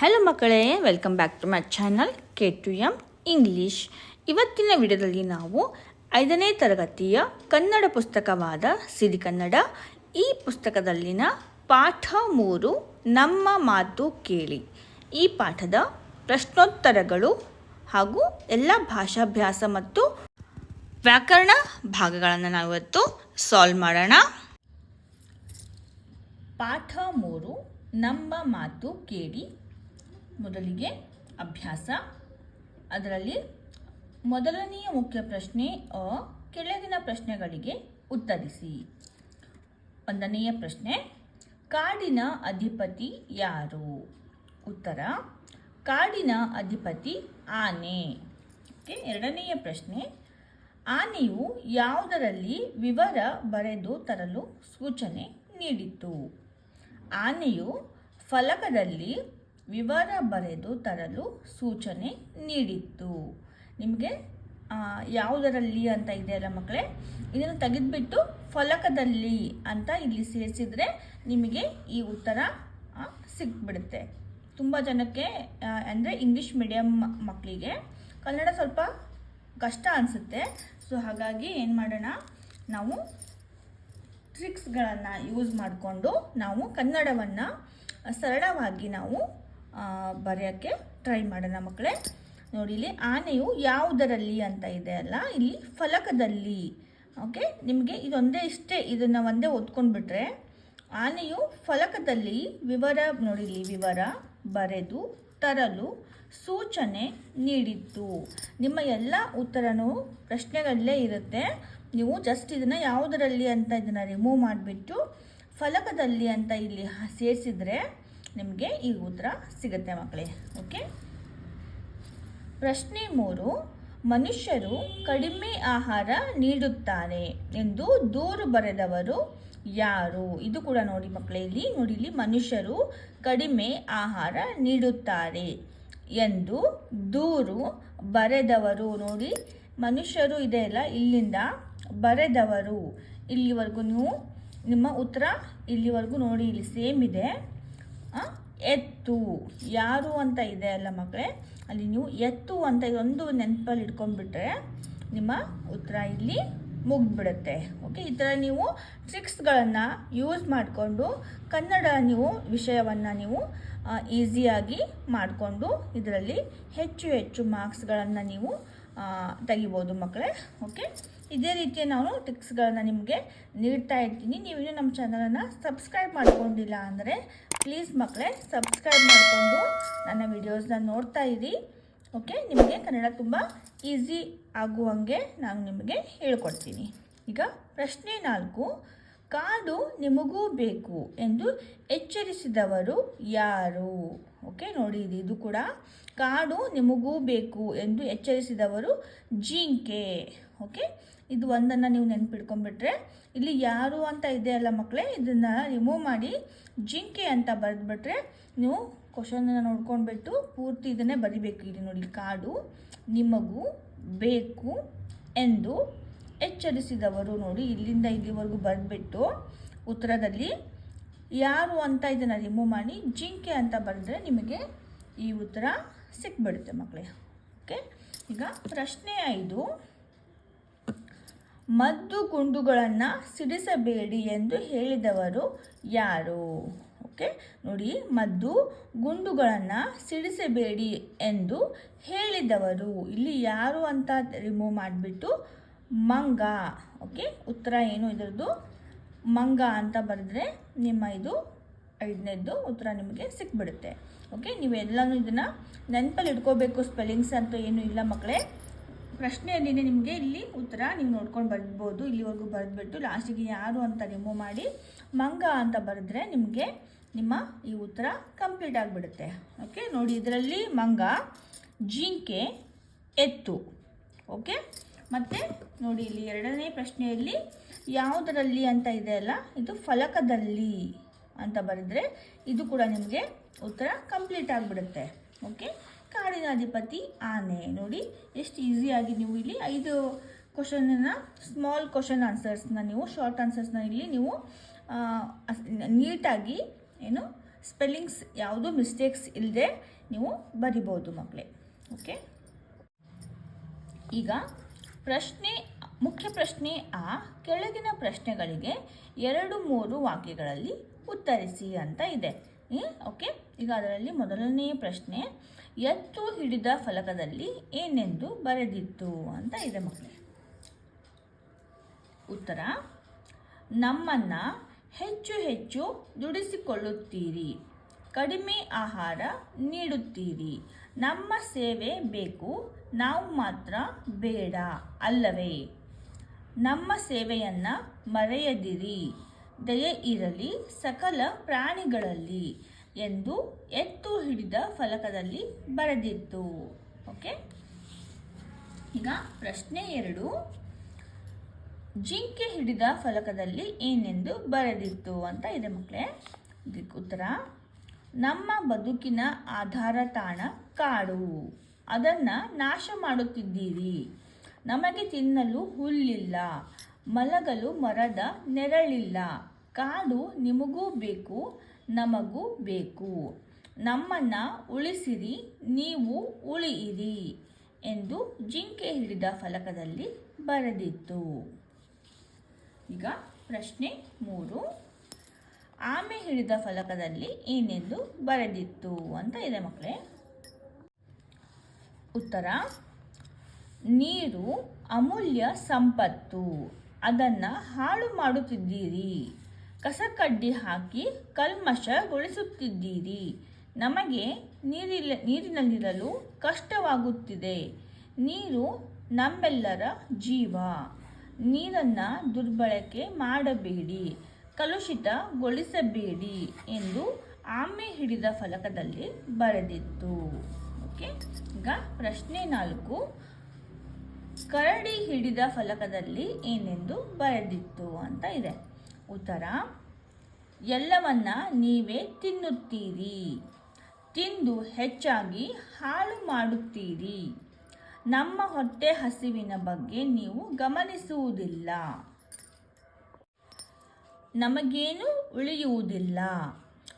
Hello ಮಕ್ಕಳೇ welcome back to my channel K two M English ಇವತ್ತಿನ ವಿಡಿಯೋದಲ್ಲಿ ನಾವು ಐದನೇ ತರಗತಿಯ ಕನ್ನಡ ಪುಸ್ತಕವಾದ ಸಿರಿ ಕನ್ನಡ, ಈ ಪುಸ್ತಕದಲ್ಲಿನ ಪಾಠ ಮೂರು, ನಮ್ಮ ಮಾತು ಕೇಳಿ. ಈ ಪಾಠದ ಪ್ರಶ್ನೋತ್ತರಗಳು ಹಾಗೂ ಎಲ್ಲ ಭಾಷಾಭ್ಯಾಸ ಮತ್ತು ವ್ಯಾಕರಣ ಭಾಗಗಳನ್ನು ನಾವು ಇವತ್ತು ಸಾಲ್ವ್ ಮಾಡೋಣ. ಪಾಠ ಮೂರು, ನಮ್ಮ ಮಾತು ಕೇಳಿ. ಮೊದಲಿಗೆ ಅಭ್ಯಾಸ. ಅದರಲ್ಲಿ ಮೊದಲನೆಯ ಮುಖ್ಯ ಪ್ರಶ್ನೆ ಅ, ಕೆಳಗಿನ ಪ್ರಶ್ನೆಗಳಿಗೆ ಉತ್ತರಿಸಿ. ಒಂದನೆಯ ಪ್ರಶ್ನೆ, ಕಾಡಿನ ಅಧಿಪತಿ ಯಾರು? ಉತ್ತರ, ಕಾಡಿನ ಅಧಿಪತಿ ಆನೆ. ಓಕೆ, ಎರಡನೆಯ ಪ್ರಶ್ನೆ, ಆನೆಯು ಯಾವುದರಲ್ಲಿ ವಿವರ ಬರೆದು ತರಲು ಸೂಚನೆ ನೀಡಿತು ಆನೆಯು ಫಲಕದಲ್ಲಿ ವಿವರ ಬರೆದು ತರಲು ಸೂಚನೆ ನೀಡಿತ್ತು. ನಿಮಗೆ ಯಾವುದರಲ್ಲಿ ಅಂತ ಇದೆಯಲ್ಲ ಮಕ್ಕಳೇ? ಇದನ್ನು ತೆಗೆದುಬಿಟ್ಟು ಫಲಕದಲ್ಲಿ ಅಂತ ಇಲ್ಲಿ ಸೇರಿಸಿದ್ರೆ ನಿಮಗೆ ಈ ಉತ್ತರ ಸಿಕ್ಬಿಡುತ್ತೆ ತುಂಬ ಜನಕ್ಕೆ ಅಂದರೆ ಇಂಗ್ಲೀಷ್ ಮೀಡಿಯಮ್ ಮಕ್ಕಳಿಗೆ ಕನ್ನಡ ಸ್ವಲ್ಪ ಕಷ್ಟ ಅನಿಸುತ್ತೆ. ಸೊ, ಹಾಗಾಗಿ ಏನು ಮಾಡೋಣ? ನಾವು ಟ್ರಿಕ್ಸ್ಗಳನ್ನು ಯೂಸ್ ಮಾಡಿಕೊಂಡು ನಾವು ಕನ್ನಡವನ್ನು ಸರಳವಾಗಿ ನಾವು ಬರೆಯೋಕ್ಕೆ ಟ್ರೈ ಮಾಡೋಣ ಮಕ್ಕಳೇ. ನೋಡಿ, ಇಲ್ಲಿ ಆನೆಯು ಯಾವುದರಲ್ಲಿ ಅಂತ ಇದೆ ಅಲ್ಲ? ಇಲ್ಲಿ ಫಲಕದಲ್ಲಿ. ಓಕೆ ನಿಮಗೆ ಇದೊಂದೇ ಇಷ್ಟೇ, ಇದನ್ನು ಒಂದೇ ಓದ್ಕೊಂಡ್ಬಿಟ್ರೆ ಆನೆಯು ಫಲಕದಲ್ಲಿ ವಿವರ, ನೋಡಿ ಇಲ್ಲಿ ವಿವರ, ಬರೆದು, ತರಲು ಸೂಚನೆ ನೀಡಿತ್ತು. ನಿಮ್ಮ ಎಲ್ಲ ಉತ್ತರನೂ ಪ್ರಶ್ನೆಗಳಲ್ಲೇ ಇರುತ್ತೆ. ನೀವು ಜಸ್ಟ್ ಇದನ್ನು ಯಾವುದರಲ್ಲಿ ಅಂತ ಇದನ್ನು ರಿಮೂವ್ ಮಾಡಿಬಿಟ್ಟು ಫಲಕದಲ್ಲಿ ಅಂತ ಇಲ್ಲಿ ಸೇರಿಸಿದ್ರೆ ನಿಮಗೆ ಈ ಉತ್ತರ ಸಿಗುತ್ತೆ ಮಕ್ಕಳೇ ಓಕೆ ಪ್ರಶ್ನೆ ಮೂರು, ಮನುಷ್ಯರು ಕಡಿಮೆ ಆಹಾರ ನೀಡುತ್ತಾರೆ ಎಂದು ದೂರು ಬರೆದವರು ಯಾರು? ಇದು ಕೂಡ ನೋಡಿ ಮಕ್ಕಳೇ, ಇಲ್ಲಿ ನೋಡಿ, ಇಲ್ಲಿ ಮನುಷ್ಯರು ಕಡಿಮೆ ಆಹಾರ ನೀಡುತ್ತಾರೆ ಎಂದು ದೂರು ಬರೆದವರು. ನೋಡಿ, ಮನುಷ್ಯರು ಇದೆಯಲ್ಲ ಇಲ್ಲಿಂದ ಬರೆದವರು. ಇಲ್ಲಿವರೆಗೂ ನೀವು ನಿಮ್ಮ ಉತ್ತರ ಇಲ್ಲಿವರೆಗೂ ನೋಡಿ, ಇಲ್ಲಿ ಸೇಮ್ ಇದೆ. ಎತ್ತು. ಯಾರು ಅಂತ ಇದೆ ಅಲ್ಲ ಮಕ್ಕಳೇ ಅಲ್ಲಿ ನೀವು ಎತ್ತು ಅಂತ ಇದೊಂದು ನೆನಪಲ್ಲಿ ಇಟ್ಕೊಂಡ್ಬಿಟ್ರೆ ನಿಮ್ಮ ಉತ್ತರ ಇಲ್ಲಿ ಮುಗ್ದ್ಬಿಡುತ್ತೆ. ಓಕೆ ಈ ಥರ ನೀವು ಟ್ರಿಕ್ಸ್ಗಳನ್ನು ಯೂಸ್ ಮಾಡಿಕೊಂಡು ಕನ್ನಡ ನೀವು ವಿಷಯವನ್ನು ನೀವು ಈಸಿಯಾಗಿ ಮಾಡಿಕೊಂಡು ಇದರಲ್ಲಿ ಹೆಚ್ಚು ಹೆಚ್ಚು ಮಾರ್ಕ್ಸ್ಗಳನ್ನು ನೀವು ತೆಗಿಬೋದು ಮಕ್ಕಳೇ ಓಕೆ ಇದೇ ರೀತಿಯ ನಾನು ಟಿಪ್ಸ್ಗಳನ್ನು ನಿಮಗೆ ನೀಡ್ತಾ ಇರ್ತೀನಿ. ನೀವು ಇನ್ನೂ ನಮ್ಮ ಚಾನಲನ್ನು ಸಬ್ಸ್ಕ್ರೈಬ್ ಮಾಡ್ಕೊಂಡಿಲ್ಲ ಅಂದರೆ ಪ್ಲೀಸ್ ಮಕ್ಕಳೇ ಸಬ್ಸ್ಕ್ರೈಬ್ ಮಾಡಿಕೊಂಡು ನನ್ನ ವಿಡಿಯೋಸ್ನ ನೋಡ್ತಾ ಇರಿ. ಓಕೆ ನಿಮಗೆ ಕನ್ನಡ ತುಂಬ ಈಸಿ ಆಗುವಂಗೆ ನಾನು ನಿಮಗೆ ಹೇಳ್ಕೊಡ್ತೀನಿ. ಈಗ ಪ್ರಶ್ನೆ ನಾಲ್ಕು. ಕಾಡು ನಿಮಗೂ ಬೇಕು ಎಂದು ಎಚ್ಚರಿಸಿದವರು ಯಾರು? ಓಕೆ ನೋಡಿ ಇದು ಇದು ಕೂಡ. ಕಾಡು ನಿಮಗೂ ಬೇಕು ಎಂದು ಎಚ್ಚರಿಸಿದವರು ಜಿಂಕೆ. ಓಕೆ ಇದು ಒಂದನ್ನು ನೀವು ನೆನ್ಪಿಟ್ಕೊಂಡ್ಬಿಟ್ರೆ ಇಲ್ಲಿ ಯಾರು ಅಂತ ಇದೆ ಅಲ್ಲ ಮಕ್ಕಳೇ ಇದನ್ನು ರಿಮೂವ್ ಮಾಡಿ ಜಿಂಕೆ ಅಂತ ಬರೆದ್ಬಿಟ್ರೆ ನೀವು ಕ್ವಶನನ್ನು ನೋಡ್ಕೊಂಡ್ಬಿಟ್ಟು ಪೂರ್ತಿ ಇದನ್ನೇ ಬರಿಬೇಕು. ಇಲ್ಲಿ ನೋಡಿ, ಕಾಡು, ನಿಮಗೂ ಬೇಕು ಎಂದು ಎಚ್ಚರಿಸಿದವರು ನೋಡಿ, ಇಲ್ಲಿಂದ ಇಲ್ಲಿವರೆಗೂ ಬರೆದ್ಬಿಟ್ಟು ಉತ್ತರದಲ್ಲಿ ಯಾರು ಅಂತ ಇದನ್ನು ರಿಮೂವ್ ಮಾಡಿ ಜಿಂಕೆ ಅಂತ ಬರೆದ್ರೆ ನಿಮಗೆ ಈ ಉತ್ತರ ಸಿಕ್ಬಿಡುತ್ತೆ ಮಕ್ಕಳೇ ಓಕೆ ಈಗ ಪ್ರಶ್ನೆ ಐದು. ಮದ್ದು ಗುಂಡುಗಳನ್ನು ಸಿಡಿಸಬೇಡಿ ಎಂದು ಹೇಳಿದವರು ಯಾರು? ಓಕೆ, ನೋಡಿ, ಮದ್ದು ಗುಂಡುಗಳನ್ನು ಸಿಡಿಸಬೇಡಿ ಎಂದು ಹೇಳಿದವರು. ಇಲ್ಲಿ ಯಾರು ಅಂತ ರಿಮೂವ್ ಮಾಡಿಬಿಟ್ಟು ಮಂಗ. ಓಕೆ, ಉತ್ತರ ಏನು ಇದರದ್ದು? ಮಂಗ ಅಂತ ಬರೆದ್ರೆ ನಿಮ್ಮ ಇದು ಐದನೇದ್ದು ಉತ್ತರ ನಿಮಗೆ ಸಿಕ್ಬಿಡುತ್ತೆ. ಓಕೆ ನೀವೆಲ್ಲನೂ ಇದನ್ನು ನೆನಪಲ್ಲಿ ಇಟ್ಕೋಬೇಕು ಸ್ಪೆಲ್ಲಿಂಗ್ಸ್ ಅಂತ ಏನು ಇಲ್ಲ ಮಕ್ಕಳೇ. ಪ್ರಶ್ನೆಯಲ್ಲಿನೇ ನಿಮಗೆ ಇಲ್ಲಿ ಉತ್ತರ ನೀವು ನೋಡ್ಕೊಂಡು ಬರ್ಬೋದು. ಇಲ್ಲಿವರೆಗೂ ಬರೆದ್ಬಿಟ್ಟು ಲಾಸ್ಟಿಗೆ ಯಾರು ಅಂತ ರಿಮೂವ್ ಮಾಡಿ ಮಂಗ ಅಂತ ಬರೆದ್ರೆ ನಿಮಗೆ ನಿಮ್ಮ ಈ ಉತ್ತರ ಕಂಪ್ಲೀಟ್ ಆಗಿಬಿಡುತ್ತೆ. ಓಕೆ, ನೋಡಿ ಇದರಲ್ಲಿ ಮಂಗ, ಜಿಂಕೆ, ಎತ್ತು. ಓಕೆ, ಮತ್ತು ನೋಡಿ ಇಲ್ಲಿ ಎರಡನೇ ಪ್ರಶ್ನೆಯಲ್ಲಿ ಯಾವುದರಲ್ಲಿ ಅಂತ ಇದೆ ಅಲ್ಲ, ಇದು ಫಲಕದಲ್ಲಿ ಅಂತ ಬರೆದ್ರೆ ಇದು ಕೂಡ ನಿಮಗೆ ಉತ್ತರ ಕಂಪ್ಲೀಟ್ ಆಗಿಬಿಡುತ್ತೆ. ಓಕೆ ಕಾಡಿನ ಅಧಿಪತಿ ಆನೆ. ನೋಡಿ, ಎಷ್ಟು ಈಸಿಯಾಗಿ ನೀವು ಇಲ್ಲಿ ಐದು ಕ್ವಶನನ್ನು ಸ್ಮಾಲ್ ಕ್ವಶನ್ ಆನ್ಸರ್ಸ್ನ ನೀವು ಶಾರ್ಟ್ ಆನ್ಸರ್ಸ್ನ ಇಲ್ಲಿ ನೀವು ನೀಟಾಗಿ ಏನು ಸ್ಪೆಲ್ಲಿಂಗ್ಸ್ ಯಾವುದೂ ಮಿಸ್ಟೇಕ್ಸ್ ಇಲ್ಲದೆ ನೀವು ಬರಿಬೋದು ಮಕ್ಕಳೇ ಓಕೆ ಈಗ ಪ್ರಶ್ನೆ, ಮುಖ್ಯ ಪ್ರಶ್ನೆ ಆ, ಕೆಳಗಿನ ಪ್ರಶ್ನೆಗಳಿಗೆ ಎರಡು, ಮೂರು ವಾಕ್ಯಗಳಲ್ಲಿ ಉತ್ತರಿಸಿ ಅಂತ ಇದೆ. ಓಕೆ ಈಗ ಅದರಲ್ಲಿ ಮೊದಲನೆಯ ಪ್ರಶ್ನೆ ಎತ್ತು ಹಿಡಿದ ಫಲಕದಲ್ಲಿ ಏನೆಂದು ಬರೆದಿತ್ತು ಅಂತ ಇದೆ ಮಕ್ಕಳೇ. ಉತ್ತರ, ನಮ್ಮನ್ನ ಹೆಚ್ಚು ಹೆಚ್ಚು ದುಡಿಸಿಕೊಳ್ಳುತ್ತೀರಿ, ಕಡಿಮೆ ಆಹಾರ ನೀಡುತ್ತೀರಿ, ನಮ್ಮ ಸೇವೆ ಬೇಕು, ನಾವು ಮಾತ್ರ ಬೇಡ ಅಲ್ಲವೇ? ನಮ್ಮ ಸೇವೆಯನ್ನು ಮರೆಯದಿರಿ, ದಯೆ ಇರಲಿ ಸಕಲ ಪ್ರಾಣಿಗಳಲ್ಲಿ. ಎಂದು ಎತ್ತು ಹಿಡಿದ ಫಲಕದಲ್ಲಿ ಬರೆದಿತ್ತು ಓಕೆ ಈಗ ಪ್ರಶ್ನೆ ಎರಡು. ಜಿಂಕೆ ಹಿಡಿದ ಫಲಕದಲ್ಲಿ ಏನೆಂದು ಬರೆದಿತ್ತು ಅಂತ ಇದೆ ಮಕ್ಕಳೇ. ಇದಕ್ಕೆ ಉತ್ತರ, ನಮ್ಮ ಬದುಕಿನ ಆಧಾರ ತಾಣ ಕಾಡು. ಅದನ್ನು ನಾಶ ಮಾಡುತ್ತಿದ್ದೀರಿ. ನಮಗೆ ತಿನ್ನಲು ಹುಲ್ಲಿಲ್ಲ, ಮಲಗಲು ಮರದ ನೆರಳಿಲ್ಲ. ಕಾಡು ನಿಮಗೂ ಬೇಕು ನಮಗೂ ಬೇಕು. ನಮ್ಮನ್ನ ಉಳಿಸಿರಿ, ನೀವು ಉಳಿಯಿರಿ ಎಂದು ಜಿಂಕೆ ಹಿಡಿದ ಫಲಕದಲ್ಲಿ ಬರೆದಿತ್ತು. ಈಗ ಪ್ರಶ್ನೆ ಮೂರು. ಆಮೆ ಹಿಡಿದ ಫಲಕದಲ್ಲಿ ಏನೆಂದು ಬರೆದಿತ್ತು ಅಂತ ಇದೆ ಮಕ್ಕಳೇ. ಉತ್ತರ. ನೀರು ಅಮೂಲ್ಯ ಸಂಪತ್ತು. ಅದನ್ನು ಹಾಳು ಮಾಡುತ್ತಿದ್ದೀರಿ. ಕಸಕಡ್ಡಿ ಹಾಕಿ ಕಲ್ಮಶಗೊಳಿಸುತ್ತಿದ್ದೀರಿ. ನಮಗೆ ನೀರಿಲ್ಲ ನೀರಿನಲ್ಲಿರಲು ಕಷ್ಟವಾಗುತ್ತಿದೆ. ನೀರು ನಮ್ಮೆಲ್ಲರ ಜೀವ. ನೀರನ್ನು ದುರ್ಬಳಕೆ ಮಾಡಬೇಡಿ, ಕಲುಷಿತಗೊಳಿಸಬೇಡಿ ಎಂದು ಆಮೆ ಹಿಡಿದ ಫಲಕದಲ್ಲಿ ಬರೆದಿತ್ತು. ಓಕೆ? ಈಗ ಪ್ರಶ್ನೆ ನಾಲ್ಕು. ಕರಡಿ ಹಿಡಿದ ಫಲಕದಲ್ಲಿ ಏನೆಂದು ಬರೆದಿತ್ತು ಅಂತ ಇದೆ. ಉತ್ತರ, ಎಲ್ಲವನ್ನ ನೀವೇ ತಿನ್ನುತ್ತೀರಿ. ತಿಂದು ಹೆಚ್ಚಾಗಿ ಹಾಳು ಮಾಡುತ್ತೀರಿ. ನಮ್ಮ ಹೊಟ್ಟೆ ಹಸಿವಿನ ಬಗ್ಗೆ ನೀವು ಗಮನಿಸುವುದಿಲ್ಲ. ನಮಗೇನು ಉಳಿಯುವುದಿಲ್ಲ.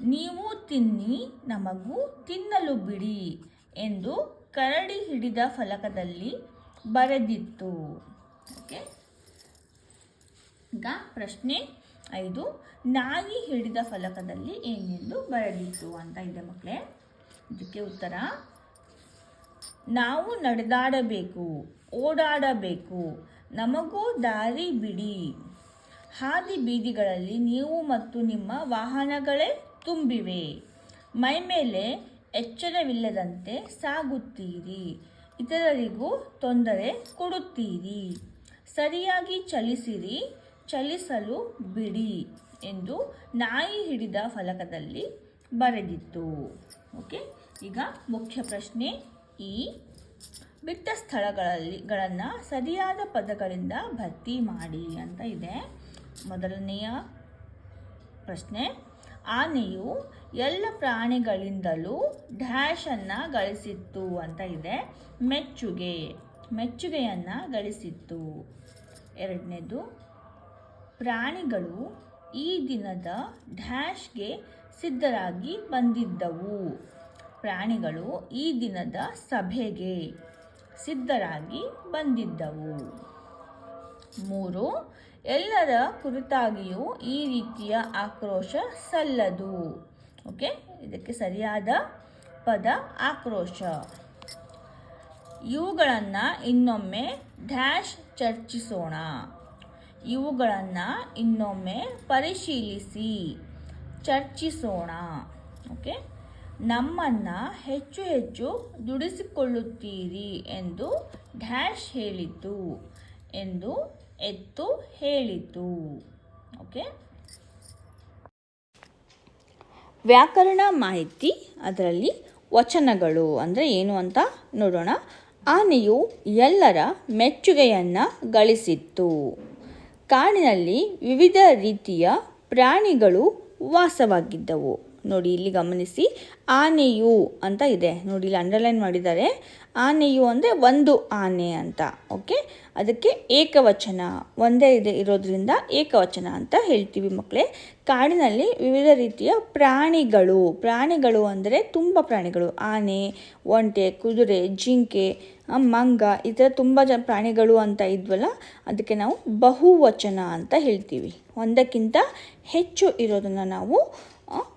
ನೀವು ತಿನ್ನಿ, ನಮಗೂ ತಿನ್ನಲು ಬಿಡಿ ಎಂದು ಕರಡಿ ಹಿಡಿದ ಫಲಕದಲ್ಲಿ ಬರೆದಿತ್ತು. ಓಕೆ. ಈಗ ಪ್ರಶ್ನೆ ಐದು, ನಾಯಿ ಹಿಡಿದ ಫಲಕದಲ್ಲಿ ಏನೆಂದು ಬರೆದಿತ್ತು ಅಂತ ಇದೆ ಮಕ್ಕಳೇ. ಇದಕ್ಕೆ ಉತ್ತರ, ನಾವು ನಡೆದಾಡಬೇಕು, ಓಡಾಡಬೇಕು, ನಮಗೂ ದಾರಿ ಬಿಡಿ. ಹಾದಿ ಬೀದಿಗಳಲ್ಲಿ ನೀವು ಮತ್ತು ನಿಮ್ಮ ವಾಹನಗಳೇ ತುಂಬಿವೆ. ಮೈಮೇಲೆ ಎಚ್ಚರವಿಲ್ಲದಂತೆ ಸಾಗುತ್ತೀರಿ. ಇತರರಿಗೂ ತೊಂದರೆ ಕೊಡುತ್ತೀರಿ. ಸರಿಯಾಗಿ ಚಲಿಸಿರಿ. ಚಲಿಸಲು ಬಿಡಿ ಎಂದು ನಾಯಿ ಹಿಡಿದ ಫಲಕದಲ್ಲಿ ಬರೆದಿತ್ತು. ಓಕೆ? ಈಗ ಮುಖ್ಯ ಪ್ರಶ್ನೆ ಈ. ಬಿಟ್ಟ ಸ್ಥಳಗಳಲ್ಲಿ ಗಳನ್ನು ಸರಿಯಾದ ಪದಗಳಿಂದ ಭರ್ತಿ ಮಾಡಿ ಅಂತ ಇದೆ. ಮೊದಲನೆಯ ಪ್ರಶ್ನೆ, ಆನೆಯು ಎಲ್ಲ ಪ್ರಾಣಿಗಳಿಂದಲೂ ಡ್ಯಾಶನ್ನು ಗಳಿಸಿತ್ತು ಅಂತ ಇದೆ. ಮೆಚ್ಚುಗೆ, ಮೆಚ್ಚುಗೆಯನ್ನು ಗಳಿಸಿತ್ತು. ಎರಡನೇದು ಪ್ರಾಣಿಗಳು ಈ ದಿನದ ಡ್ಯಾಶ್ಗೆ ಸಿದ್ಧರಾಗಿ ಬಂದಿದ್ದವು. ಪ್ರಾಣಿಗಳು ಈ ದಿನದ ಸಭೆಗೆ ಸಿದ್ಧರಾಗಿ ಬಂದಿದ್ದವು. ಮೂರು, ಎಲ್ಲರ ಕುರಿತಾಗಿಯೂ ಈ ರೀತಿಯ ಆಕ್ರೋಶ ಸಲ್ಲದು. ಓಕೆ, ಇದಕ್ಕೆ ಸರಿಯಾದ ಪದ ಆಕ್ರೋಶ. ಇವುಗಳನ್ನು ಇನ್ನೊಮ್ಮೆ ಡ್ಯಾಶ್ ಚರ್ಚಿಸೋಣ. ಇವುಗಳನ್ನು ಇನ್ನೊಮ್ಮೆ ಪರಿಶೀಲಿಸಿ, ಚರ್ಚಿಸೋಣ. ಓಕೆ? ನಮ್ಮನ್ನು ಹೆಚ್ಚು ಹೆಚ್ಚು ದುಡಿಸಿಕೊಳ್ಳುತ್ತೀರಿ ಎಂದು ಡ್ಯಾಶ್ ಹೇಳಿತು ಎಂದು ಎತ್ತು ಹೇಳಿತು ಓಕೆ? ವ್ಯಾಕರಣ ಮಾಹಿತಿ, ಅದರಲ್ಲಿ ವಚನಗಳು ಅಂದರೆ ಏನು ಅಂತ ನೋಡೋಣ. ಆನೆಯು ಎಲ್ಲರ ಮೆಚ್ಚುಗೆಯನ್ನು ಗಳಿಸಿತ್ತು. ಕಾಡಿನಲ್ಲಿ ವಿವಿಧ ರೀತಿಯ ಪ್ರಾಣಿಗಳು ವಾಸವಾಗಿದ್ದವು. ನೋಡಿ ಇಲ್ಲಿ ಗಮನಿಸಿ, ಆನೆಯು ಅಂತ ಇದೆ. ನೋಡಿ ಇಲ್ಲಿ ಅಂಡರ್ಲೈನ್ ಮಾಡಿದ್ದಾರೆ. ಆನೆಯು ಅಂದರೆ ಒಂದು ಆನೆ ಅಂತ ಓಕೆ ಅದಕ್ಕೆ ಏಕವಚನ, ಒಂದೇ ಇದೆ ಇರೋದ್ರಿಂದ ಏಕವಚನ ಅಂತ ಹೇಳ್ತೀವಿ ಮಕ್ಕಳೇ ಕಾಡಿನಲ್ಲಿ ವಿವಿಧ ರೀತಿಯ ಪ್ರಾಣಿಗಳು ಪ್ರಾಣಿಗಳು ಅಂದರೆ ತುಂಬ ಪ್ರಾಣಿಗಳು. ಆನೆ, ಒಂಟೆ, ಕುದುರೆ, ಜಿಂಕೆ ಮಂಗ, ಈ ಥರ ತುಂಬ ಜನ ಪ್ರಾಣಿಗಳು ಅಂತ ಇದ್ವಲ್ಲ, ಅದಕ್ಕೆ ನಾವು ಬಹುವಚನ ಅಂತ ಹೇಳ್ತೀವಿ. ಒಂದಕ್ಕಿಂತ ಹೆಚ್ಚು ಇರೋದನ್ನು ನಾವು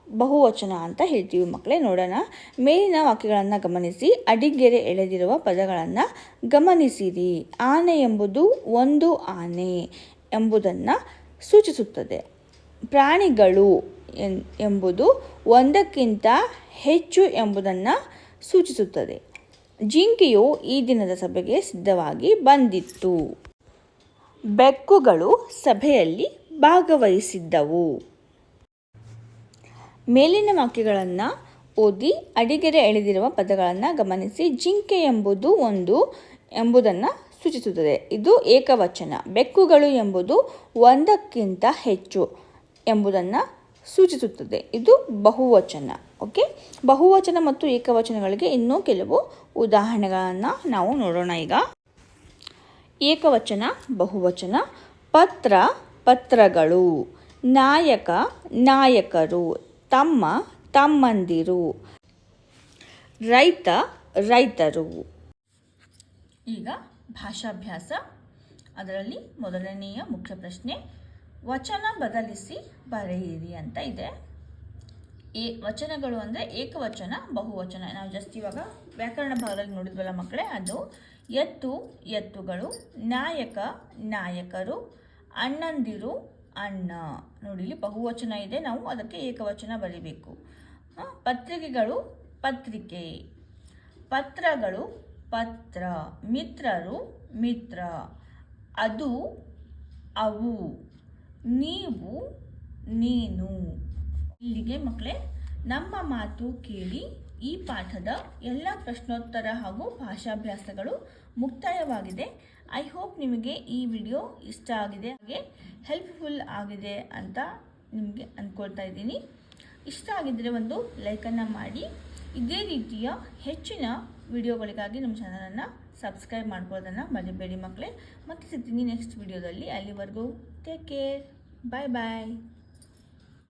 ಬಹುವಚನ ಅಂತ ಹೇಳ್ತೀವಿ ಮಕ್ಕಳೇ, ನೋಡೋಣ. ಮೇಲಿನ ವಾಕ್ಯಗಳನ್ನು ಗಮನಿಸಿ. ಅಡಿಗೆರೆ ಎಳೆದಿರುವ ಪದಗಳನ್ನು ಗಮನಿಸಿರಿ. ಆನೆ ಎಂಬುದು ಒಂದು ಆನೆ ಎಂಬುದನ್ನು ಸೂಚಿಸುತ್ತದೆ. ಪ್ರಾಣಿಗಳು ಎಂಬುದು ಒಂದಕ್ಕಿಂತ ಹೆಚ್ಚು ಎಂಬುದನ್ನು ಸೂಚಿಸುತ್ತದೆ. ಜಿಂಕೆಯು ಈ ದಿನದ ಸಭೆಗೆ ಸಿದ್ಧವಾಗಿ ಬಂದಿತ್ತು. ಬೆಕ್ಕುಗಳು ಸಭೆಯಲ್ಲಿ ಭಾಗವಹಿಸಿದ್ದವು. ಮೇಲಿನ ವಾಕ್ಯಗಳನ್ನು ಓದಿ ಅಡಿಗೆರೆ ಎಳೆದಿರುವ ಪದಗಳನ್ನು ಗಮನಿಸಿ. ಜಿಂಕೆ ಎಂಬುದು ಒಂದು ಎಂಬುದನ್ನು ಸೂಚಿಸುತ್ತದೆ. ಇದು ಏಕವಚನ. ಬೆಕ್ಕುಗಳು ಎಂಬುದು ಒಂದಕ್ಕಿಂತ ಹೆಚ್ಚು ಎಂಬುದನ್ನು ಸೂಚಿಸುತ್ತದೆ. ಇದು ಬಹುವಚನ. ಓಕೆ? ಬಹುವಚನ ಮತ್ತು ಏಕವಚನಗಳಿಗೆ ಇನ್ನೂ ಕೆಲವು ಉದಾಹರಣೆಗಳನ್ನು ನಾವು ನೋಡೋಣ ಈಗ. ಏಕವಚನ, ಬಹುವಚನ, ಪತ್ರ, ಪತ್ರಗಳು, ನಾಯಕ, ನಾಯಕರು ತಮ್ಮ ತಮ್ಮಂದಿರು. ರೈತ ರೈತರು. ಈಗ ಭಾಷಾಭ್ಯಾಸ. ಅದರಲ್ಲಿ ಮೊದಲನೆಯ ಮುಖ್ಯ ಪ್ರಶ್ನೆ, ವಚನ ಬದಲಿಸಿ ಬರೆಯಿರಿ ಅಂತ ಇದೆ. ಏ ವಚನಗಳು ಅಂದರೆ ಏಕವಚನ, ಬಹುವಚನ. ನಾವು ಜಸ್ಟ್ ಇವಾಗ ವ್ಯಾಕರಣ ಭಾಗದಲ್ಲಿ ನೋಡಿದ್ವಲ್ಲ ಮಕ್ಕಳೇ, ಅದು ಎತ್ತು, ಎತ್ತುಗಳು, ನಾಯಕ, ನಾಯಕರು, ಅಣ್ಣಂದಿರು ಅಣ್ಣ. ನೋಡಿ, ಇಲ್ಲಿ ಬಹುವಚನ ಇದೆ. ನಾವು ಅದಕ್ಕೆ ಏಕವಚನ ಬರೀಬೇಕು. ಪತ್ರಿಕೆಗಳು ಪತ್ರಿಕೆ. ಪತ್ರಗಳು ಪತ್ರ. ಮಿತ್ರರು ಮಿತ್ರ. ಅದು ಅವು. ನೀವು, ನೀನು. ಇಲ್ಲಿಗೆ ಮಕ್ಕಳೇ, ನಮ್ಮ ಮಾತು ಕೇಳಿ ಈ ಪಾಠದ ಎಲ್ಲ ಪ್ರಶ್ನೋತ್ತರ ಹಾಗೂ ಭಾಷಾಭ್ಯಾಸಗಳು ಮುಕ್ತಾಯವಾಗಿದೆ. ಐ ಹೋಪ್ ನಿಮಗೆ ಈ ವಿಡಿಯೋ ಇಷ್ಟ ಆಗಿದೆ. ಹಾಗೆ ಹೆಲ್ಪ್ಫುಲ್ ಆಗಿದೆ ಅಂತ ನಿಮಗೆ ಅಂದ್ಕೊಳ್ತಾ ಇದ್ದೀನಿ. ಇಷ್ಟ ಆಗಿದ್ದರೆ ಒಂದು ಲೈಕನ್ನು ಮಾಡಿ. ಇದೇ ರೀತಿಯ ಹೆಚ್ಚಿನ ವಿಡಿಯೋಗಳಿಗಾಗಿ ನಮ್ಮ ಚಾನಲನ್ನು ಸಬ್ಸ್ಕ್ರೈಬ್ ಮಾಡ್ಕೊಳ್ಳೋದನ್ನು ಮರಿಬೇಡಿ ಮಕ್ಕಳೇ. ಮತ್ತೆ ಸಿಗ್ತೀನಿ ನೆಕ್ಸ್ಟ್ ವಿಡಿಯೋದಲ್ಲಿ. ಅಲ್ಲಿವರೆಗೂ ಟೇಕ್ ಕೇರ್ ಬಾಯ್ ಬಾಯ್